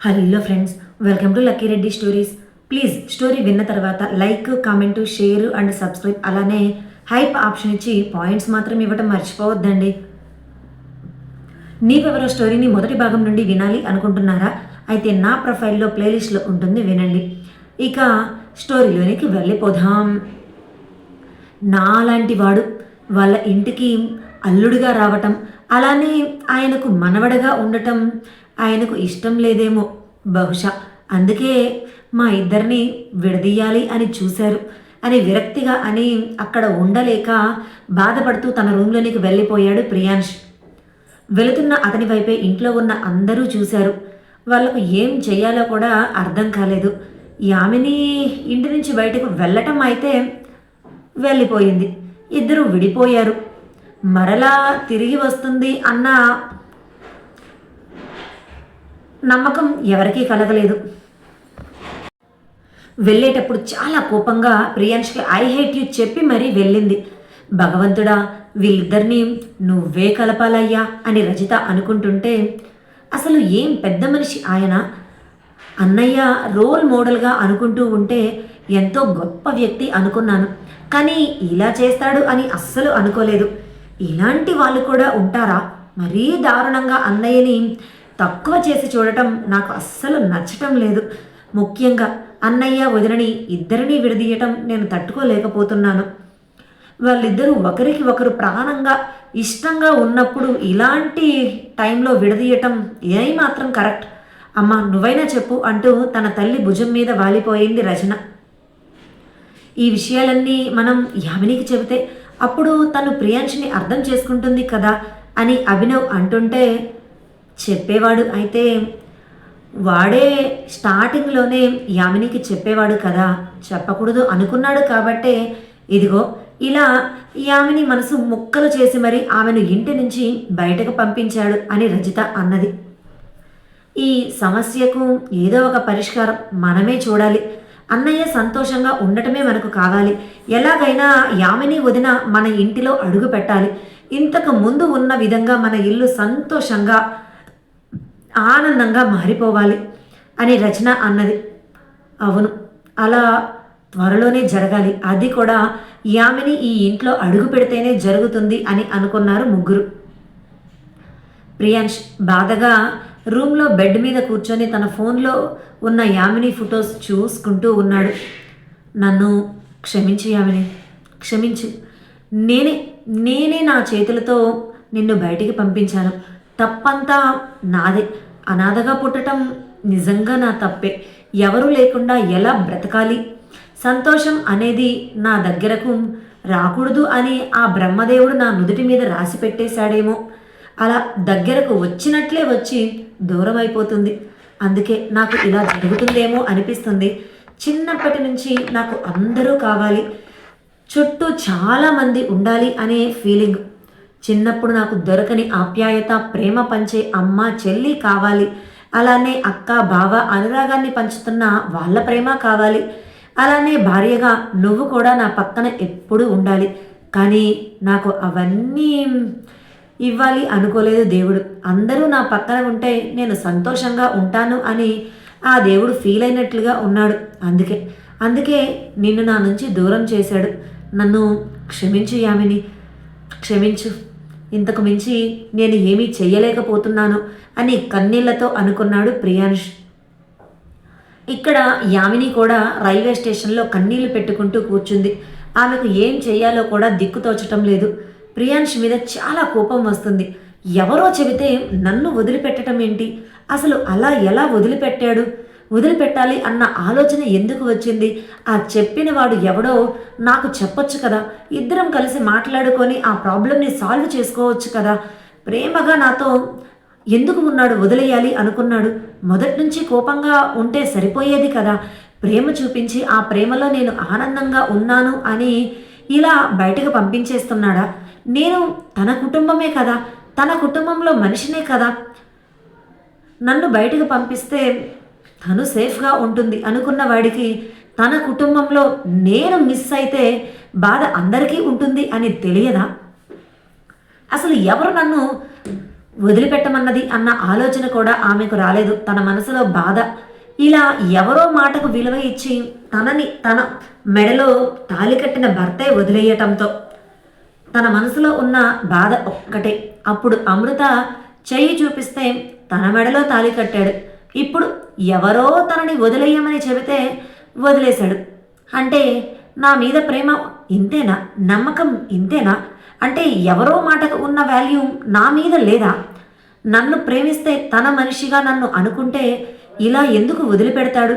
Hello friends welcome to Lucky Reddy stories please story విన్న తర్వాత like comment share and subscribe అలానే hype option ఇచ్చి points మాత్రం ఇవ్వటం మర్చిపోవద్దండి. నీవెవరో స్టోరీని మొదటి భాగం నుండి వినాలి అనుకుంటున్నారా? అయితే నా ప్రొఫైల్లో ప్లేలిస్ట్లో ఉంటుంది వినండి. ఇక స్టోరీలోనికి వెళ్ళిపోదాం. నాలాంటి వాడు వాళ్ళ ఇంటికి అల్లుడిగా రావటం అలానే ఆయనకు మనవడగా ఉండటం ఆయనకు ఇష్టం లేదేమో బహుశా. అందుకే మా ఇద్దరిని విడదీయాలి అని చూశారు. అని విరక్తిగా అని అక్కడ ఉండలేక బాధపడుతూ తన రూమ్లోనికి వెళ్ళిపోయాడు ప్రియాంష్. వెళుతున్న అతని వైపే ఇంట్లో ఉన్న అందరూ చూశారు. వాళ్ళకు ఏం చేయాలో కూడా అర్థం కాలేదు. యామిని ఇంటి నుంచి బయటకు వెళ్ళటం అయితే వెళ్ళిపోయింది. ఇద్దరు విడిపోయారు. మరలా తిరిగి వస్తుంది అన్న నమ్మకం ఎవరికీ కలగలేదు. వెళ్ళేటప్పుడు చాలా కోపంగా ప్రియాంష్కి ఐ హేట్ యూ చెప్పి మరీ వెళ్ళింది. భగవంతుడా వీళ్ళిద్దరినీ నువ్వే కలపాలయ్యా అని రజిత అనుకుంటుంటే అసలు ఏం పెద్ద మనిషి ఆయన? అన్నయ్య రోల్ మోడల్గా అనుకుంటూ ఉంటే ఎంతో గొప్ప వ్యక్తి అనుకున్నాను. కానీ ఇలా చేస్తాడు అని అస్సలు అనుకోలేదు. ఇలాంటి వాళ్ళు కూడా ఉంటారా? మరీ దారుణంగా అన్నయ్యని తక్కువ చేసి చూడటం నాకు అస్సలు నచ్చటం లేదు. ముఖ్యంగా అన్నయ్య వదినని ఇద్దరినీ విడదీయటం నేను తట్టుకోలేకపోతున్నాను. వాళ్ళిద్దరూ ఒకరికి ఒకరు ప్రాణంగా ఇష్టంగా ఉన్నప్పుడు ఇలాంటి టైంలో విడదీయటం ఏమాత్రం మాత్రం కరెక్ట్. అమ్మా నువ్వైనా చెప్పు అంటూ తన తల్లి భుజం మీద వాలిపోయింది రచన. ఈ విషయాలన్నీ మనం యామినికి చెబితే అప్పుడు తను ప్రియాంష్ని అర్థం చేసుకుంటుంది కదా అని అభినవ్ అంటుంటే చెప్పేవాడు. అయితే వాడే స్టార్టింగ్లోనే యామినికి చెప్పేవాడు కదా చెప్పకూడదు అనుకున్నాడు కాబట్టే ఇదిగో ఇలా యామిని మనసు ముక్కలు చేసి మరి ఆమెను ఇంటి నుంచి బయటకు పంపించాడు అని రజిత అన్నది. ఈ సమస్యకు ఏదో ఒక పరిష్కారం మనమే చూడాలి. అన్నయ్య సంతోషంగా ఉండటమే మనకు కావాలి. ఎలాగైనా యామిని వదిన మన ఇంటిలో అడుగు పెట్టాలి. ఇంతకు ముందు ఉన్న విధంగా మన ఇల్లు సంతోషంగా ఆనందంగా మారిపోవాలి అని రచన అన్నది. అవును అలా త్వరలోనే జరగాలి. అది కూడా యామిని ఈ ఇంట్లో అడుగు పెడితేనే జరుగుతుంది అని అనుకున్నారు ముగ్గురు. ప్రియాంష్ బాధగా రూమ్లో బెడ్ మీద కూర్చొని తన ఫోన్లో ఉన్న యామిని ఫొటోస్ చూసుకుంటూ ఉన్నాడు. నన్ను క్షమించు యామిని క్షమించు. నేనే నేనే నా చేతులతో నిన్ను బయటికి పంపించాను. తప్పంతా నాదే. అనాథగా పుట్టడం నిజంగా నా తప్పే. ఎవరు లేకుండా ఎలా బ్రతకాలి? సంతోషం అనేది నా దగ్గరకు రాకూడదు అని ఆ బ్రహ్మదేవుడు నా నుదుటి మీద రాసి పెట్టేశాడేమో. అలా దగ్గరకు వచ్చినట్లే వచ్చి దూరం అయిపోతుంది అందుకే నాకు ఇలా జరుగుతుందేమో అనిపిస్తుంది. చిన్నప్పటి నుంచి నాకు అందరూ కావాలి. చుట్టూ చాలామంది ఉండాలి అనే ఫీలింగ్. చిన్నప్పుడు నాకు దొరకని ఆప్యాయత ప్రేమ పంచే అమ్మ చెల్లి కావాలి. అలానే అక్క బావ అనురాగాన్ని పంచుతున్న వాళ్ళ ప్రేమ కావాలి. అలానే భార్యగా నువ్వు కూడా నా పక్కన ఎప్పుడూ ఉండాలి. కానీ నాకు అవన్నీ ఇవ్వాలి అనుకోలేదు దేవుడు. అందరూ నా పక్కన ఉంటే నేను సంతోషంగా ఉంటాను అని ఆ దేవుడు ఫీల్ అయినట్లుగా ఉన్నాడు. అందుకే అందుకే నిన్ను నా నుంచి దూరం చేశాడు. నన్ను క్షమించు యామిని. క్షమించు. ఇంతకు మించి నేను ఏమీ చెయ్యలేకపోతున్నాను అని కన్నీళ్ళతో అనుకున్నాడు ప్రియాంష్ ఇక్కడ యామిని కూడా రైల్వే స్టేషన్లో కన్నీళ్ళు పెట్టుకుంటూ కూర్చుంది. ఆమెకు ఏం చేయాలో కూడా దిక్కుతోచటం లేదు. ప్రియాంష్ మీద చాలా కోపం వస్తుంది. ఎవరో చెబితే నన్ను వదిలిపెట్టడం ఏంటి? అసలు అలా ఎలా వదిలిపెట్టాడు? వదిలిపెట్టాలి అన్న ఆలోచన ఎందుకు వచ్చింది? ఆ చెప్పిన వాడు ఎవడో? నాకు చెప్పొచ్చు కదా. ఇద్దరం కలిసి మాట్లాడుకొని ఆ ప్రాబ్లమ్ని సాల్వ్ చేసుకోవచ్చు కదా. ప్రేమగా నాతో ఎందుకు ఉన్నాడు వదిలేయాలి అనుకున్నాడు. మొదటి నుంచి కోపంగా ఉంటే సరిపోయేది కదా. ప్రేమ చూపించి ఆ ప్రేమలో నేను ఆనందంగా ఉన్నాను అని ఇలా బయటకు పంపించేస్తున్నాడా? నేను తన కుటుంబమే కదా. తన కుటుంబంలో మనిషినే కదా. నన్ను బయటకు పంపిస్తే తను సేఫ్గా ఉంటుంది అనుకున్న వాడికి తన కుటుంబంలో నేను మిస్ అయితే బాధ అందరికీ ఉంటుంది అని తెలియదా? అసలు ఎవరు నన్ను వదిలిపెట్టమన్నది అన్న ఆలోచన కూడా ఆమెకు రాలేదు. తన మనసులో బాధ. ఇలా ఎవరో మాటకు విలువ ఇచ్చి తనని తన మెడలో తాలి కట్టిన భర్తే వదిలేయటంతో తన మనసులో ఉన్న బాధ ఒక్కటే. అప్పుడు అమృత చెయ్యి చూపిస్తే తన మెడలో తాలి కట్టాడు. ఇప్పుడు ఎవరో తనని వదిలేయమని చెబితే వదిలేశాడు. అంటే నా మీద ప్రేమ ఇంతేనా? నమ్మకం ఇంతేనా? అంటే ఎవరో మాటకు ఉన్న వాల్యూ నా మీద లేదా? నన్ను ప్రేమిస్తే తన మనిషిగా నన్ను అనుకుంటే ఇలా ఎందుకు వదిలిపెడతాడు?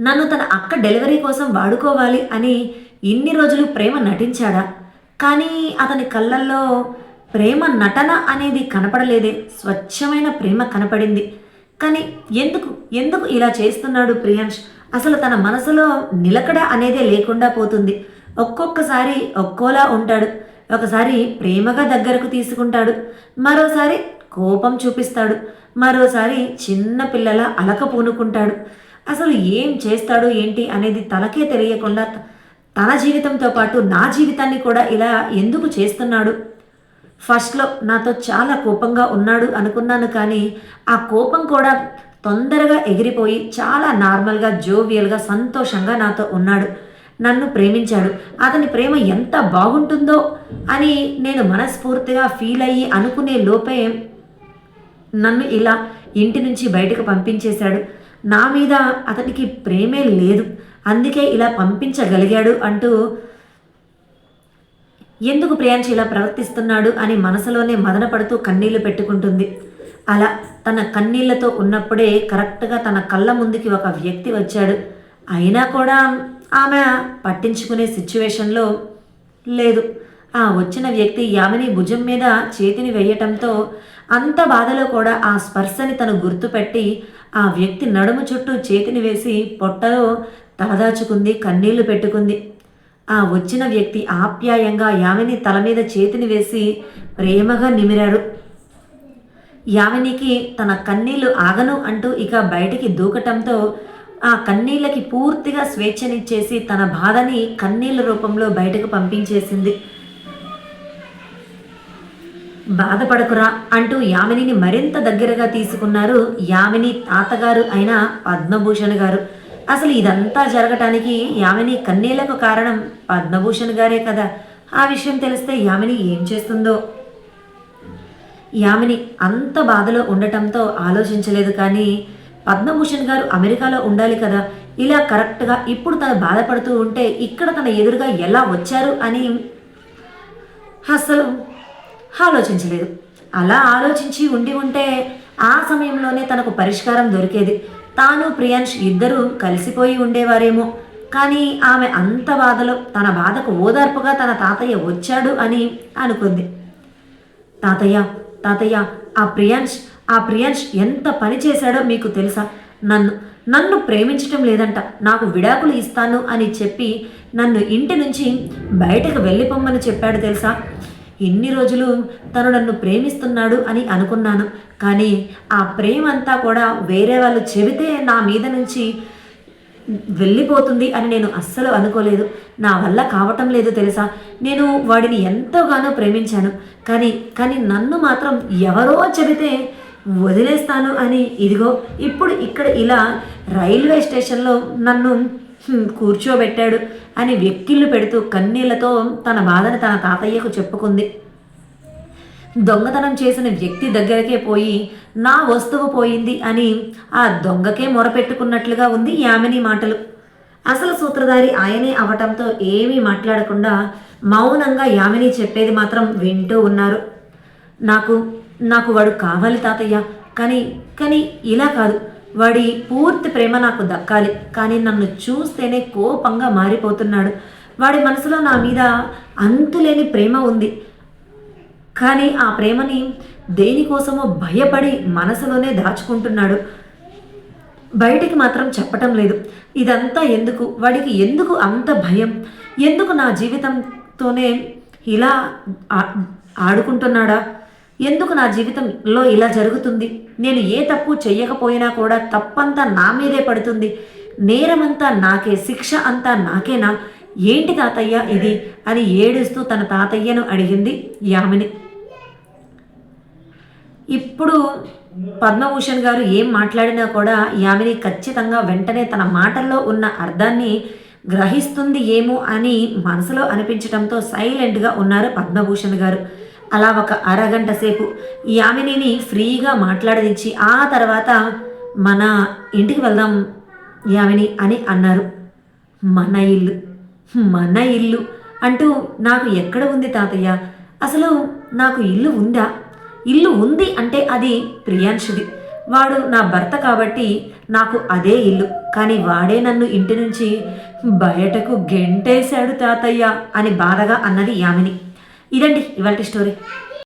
నన్ను తన అక్క డెలివరీ కోసం వాడుకోవాలి అని ఇన్ని రోజులు ప్రేమ నటించాడా? కానీ అతని కళ్ళల్లో ప్రేమ నటన అనేది కనపడలేదే. స్వచ్ఛమైన ప్రేమ కనపడింది. కానీ ఎందుకు? ఎందుకు ఇలా చేస్తున్నాడు ప్రియాంష్ అసలు తన మనసులో నిలకడ అనేదే లేకుండా పోతుంది. ఒక్కొక్కసారి ఒక్కోలా ఉంటాడు. ఒకసారి ప్రేమగా దగ్గరకు తీసుకుంటాడు. మరోసారి కోపం చూపిస్తాడు. మరోసారి చిన్న పిల్లల అలక పూనుకుంటాడు. అసలు ఏం చేస్తాడు ఏంటి అనేది తనకే తెలియకుండా తన జీవితంతో పాటు నా జీవితాన్ని కూడా ఇలా ఎందుకు చేస్తున్నాడు? ఫస్ట్లో నాతో చాలా కోపంగా ఉన్నాడు అనుకున్నాను కానీ ఆ కోపం కూడా తొందరగా ఎగిరిపోయి చాలా నార్మల్గా జోవియల్గా సంతోషంగా నాతో ఉన్నాడు. నన్ను ప్రేమించాడు. అతని ప్రేమ ఎంత బాగుంటుందో అని నేను మనస్ఫూర్తిగా ఫీల్ అయ్యి అనుకునే లోపే నన్ను ఇలా ఇంటి నుంచి బయటకు పంపించేశాడు. నా మీద అతనికి ప్రేమే లేదు. అందుకే ఇలా పంపించగలిగాడు అంటూ ఎందుకు ప్రియాంశ ఇలా ప్రవర్తిస్తున్నాడు అని మనసులోనే మదనపడుతూ కన్నీళ్ళు పెట్టుకుంటుంది. అలా తన కన్నీళ్ళతో ఉన్నప్పుడే కరెక్ట్గా తన కళ్ళ ముందుకి ఒక వ్యక్తి వచ్చాడు. అయినా కూడా ఆమె పట్టించుకునే సిచ్యువేషన్లో లేదు. ఆ వచ్చిన వ్యక్తి యామిని భుజం మీద చేతిని వేయటంతో అంత బాధలో కూడా ఆ స్పర్శని తను గుర్తుపెట్టి ఆ వ్యక్తి నడుము చుట్టూ చేతిని వేసి పొట్టలో తలదాచుకుంది కన్నీళ్ళు పెట్టుకుంది. ఆ వచ్చిన వ్యక్తి ఆప్యాయంగా యామిని తల మీద చేతిని వేసి ప్రేమగా నిమిరాడు. యామినికి తన కన్నీళ్ళు ఆగను అంటూ ఇక బయటికి దూకటంతో ఆ కన్నీళ్ళకి పూర్తిగా స్వేచ్ఛనిచ్చేసి తన బాధని కన్నీళ్ళ రూపంలో బయటకు పంపించేసింది. బాధపడకురా అంటూ యామినిని మరింత దగ్గరగా తీసుకున్నారు యామిని తాతగారు అయిన పద్మభూషణ్ గారు. అసలు ఇదంతా జరగటానికి యామిని కన్నీళ్ళకు కారణం పద్మభూషణ్ గారే కదా. ఆ విషయం తెలిస్తే యామిని ఏం చేస్తుందో? యామిని అంత బాధలో ఉండటంతో ఆలోచించలేదు కానీ పద్మభూషణ్ గారు అమెరికాలో ఉండాలి కదా. ఇలా కరెక్ట్గా ఇప్పుడు తను బాధపడుతూ ఉంటే ఇక్కడ తన ఎదురుగా ఎలా వచ్చారు అని అసలు ఆలోచించలేదు. అలా ఆలోచించి ఉండి ఉంటే ఆ సమయంలోనే తనకు పరిష్కారం దొరికేది. తాను ప్రియాంష్ ఇద్దరూ కలిసిపోయి ఉండేవారేమో. కానీ ఆమె అంత బాధలో తన బాధకు ఓదార్పుగా తన తాతయ్య వచ్చాడు అని అనుకుంది. తాతయ్య తాతయ్య ఆ ప్రియాంష్ ఆ ప్రియాంష్ ఎంత పని చేశాడో మీకు తెలుసా? నన్ను నన్ను ప్రేమించటం లేదంట. నాకు విడాకులు ఇస్తాను అని చెప్పి నన్ను ఇంటి నుంచి బయటకు వెళ్ళిపోమ్మని చెప్పాడు తెలుసా? ఎన్ని రోజులు తను నన్ను ప్రేమిస్తున్నాడు అని అనుకున్నాను. కానీ ఆ ప్రేమ అంతా కూడా వేరే వాళ్ళు చెబితే నా మీద నుంచి వెళ్ళిపోతుంది అని నేను అస్సలు అనుకోలేదు. నా వల్ల కావటం లేదు తెలుసా? నేను వాడిని ఎంతోగానో ప్రేమించాను. కానీ కానీ నన్ను మాత్రం ఎవరో చెబితే వదిలేస్తాను అని ఇదిగో ఇప్పుడు ఇక్కడ ఇలా రైల్వే స్టేషన్లో నన్ను కూర్చోబెట్టాడు అని వ్యక్తిళ్ళు పెడుతూ కన్నీళ్ళతో తన బాధను తన తాతయ్యకు చెప్పుకుంది. దొంగతనం చేసిన వ్యక్తి దగ్గరకే పోయి నా వస్తువు పోయింది అని ఆ దొంగకే మొరపెట్టుకున్నట్లుగా ఉంది యామిని మాటలు. అసలు సూత్రధారి ఆయనే అవటంతో ఏమీ మాట్లాడకుండా మౌనంగా యామిని చెప్పేది మాత్రం వింటూ ఉన్నారు. నాకు నాకు వాడు కావాలి తాతయ్య కానీ కానీ ఇలా కాదు. వాడి పూర్తి ప్రేమ నాకు దక్కాలి. కానీ నన్ను చూస్తేనే కోపంగా మారిపోతున్నాడు. వాడి మనసులో నా మీద అంతులేని ప్రేమ ఉంది. కానీ ఆ ప్రేమని దేనికోసమో భయపడి మనసులోనే దాచుకుంటున్నాడు. బయటికి మాత్రం చెప్పటం లేదు. ఇదంతా ఎందుకు? వాడికి ఎందుకు అంత భయం? ఎందుకు నా జీవితంతోనే ఇలా ఆ- ఆడుకుంటున్నాడా? ఎందుకు నా జీవితంలో ఇలా జరుగుతుంది? నేను ఏ తప్పు చెయ్యకపోయినా కూడా తప్పంతా నా మీదే పడుతుంది. నేరమంతా నాకే శిక్ష అంతా నాకేనా? ఏంటి తాతయ్య ఇది? అని ఏడుస్తూ తన తాతయ్యను అడిగింది యామిని. ఇప్పుడు పద్మభూషణ్ గారు ఏం మాట్లాడినా కూడా యామిని ఖచ్చితంగా వెంటనే తన మాటల్లో ఉన్న అర్థాన్ని గ్రహిస్తుంది ఏమో అని మనసులో అనిపించడంతో సైలెంట్గా ఉన్నారు పద్మభూషణ్ గారు. అలా ఒక అరగంట సేపు యామినిని ఫ్రీగా మాట్లాడదించి ఆ తర్వాత మన ఇంటికి వెళ్దాం యామిని అని అన్నారు. మన ఇల్లు మన ఇల్లు అంటూ నాకు ఎక్కడ ఉంది తాతయ్య? అసలు నాకు ఇల్లు ఉందా? ఇల్లు ఉంది అంటే అది ప్రియాంశుది. వాడు నా భర్త కాబట్టి నాకు అదే ఇల్లు. కానీ వాడే నన్ను ఇంటి నుంచి బయటకు గెంటేశాడు తాతయ్య అని బాధగా అన్నది యామిని. ఇదండి ఇవాళ స్టోరీ